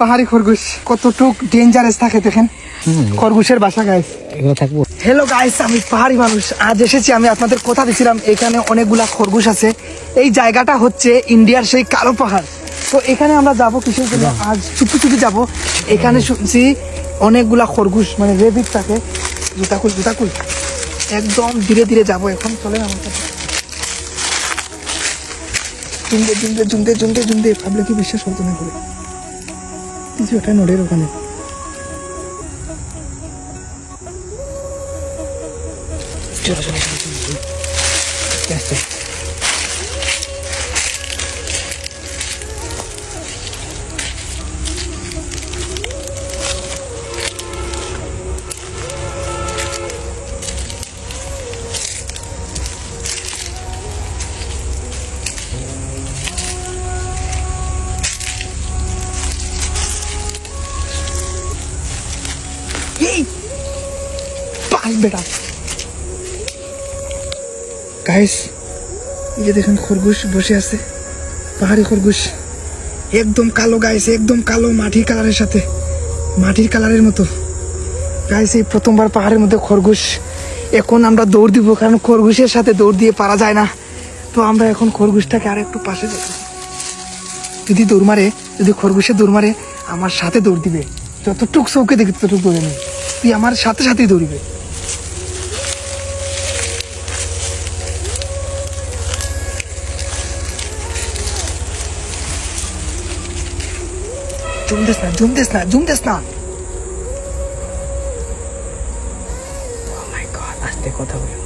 পাহাড়ি খরগোশ কতটুক ডেঞ্জারাস থাকে দেখেন? খরগোশের বাসা গাইস এগুলো থাকব। হ্যালো গাইস আমি পাহাড়ি মানুষ। আজ এসেছি আমি আপনাদের কথা দিছিলাম এখানে অনেকগুলা খরগোশ আছে। এই জায়গাটা হচ্ছে ইন্ডিয়ার সেই কালো পাহাড়। তো এখানে আমরা যাব কিসের জন্য? আজ চুপি চুপি যাব। এখানে শুনছি অনেকগুলা খরগোশ মানে রেবিট থাকে। জুতাকুল জুতাকুল। একদম ধীরে ধীরে যাব এখন। চলেন আমার সাথে। জুমতে জুমতে জুমতে জুমতে জুমতে ভাবলে কি বিশ্বাস করতো না করে? কিছু একটা নোডের ওখানে। চলো চলো চলো পাল বেটা গাইস এই যে দেখেন খরগোশ বসে আছে, পাহাড়ি খরগোশ। একদম কালো গাইস একদম কালো মাটির কালারের সাথে, মাটির কালারের মতো। গাইস এই প্রথমবার পাহাড়ের মধ্যে খরগোশ, এখন আমরা দৌড় দিব, কারণ খরগোশের সাথে দৌড় দিয়ে পারা যায় না। তো আমরা এখন খরগোশটাকে আর একটু পাশে দেখব যদি দৌড় মারে, যদি খরগোশে দৌড় মারে, আমার সাথে দৌড় দিবে। যতটুক চৌকে দেখি, ততটুক দৌড়ে নেই। তুই আমার সাথে সাথেই দৌড়িবে। জুম দিস না জুম দিস না জুম দিস না আস্তে কথা বলো।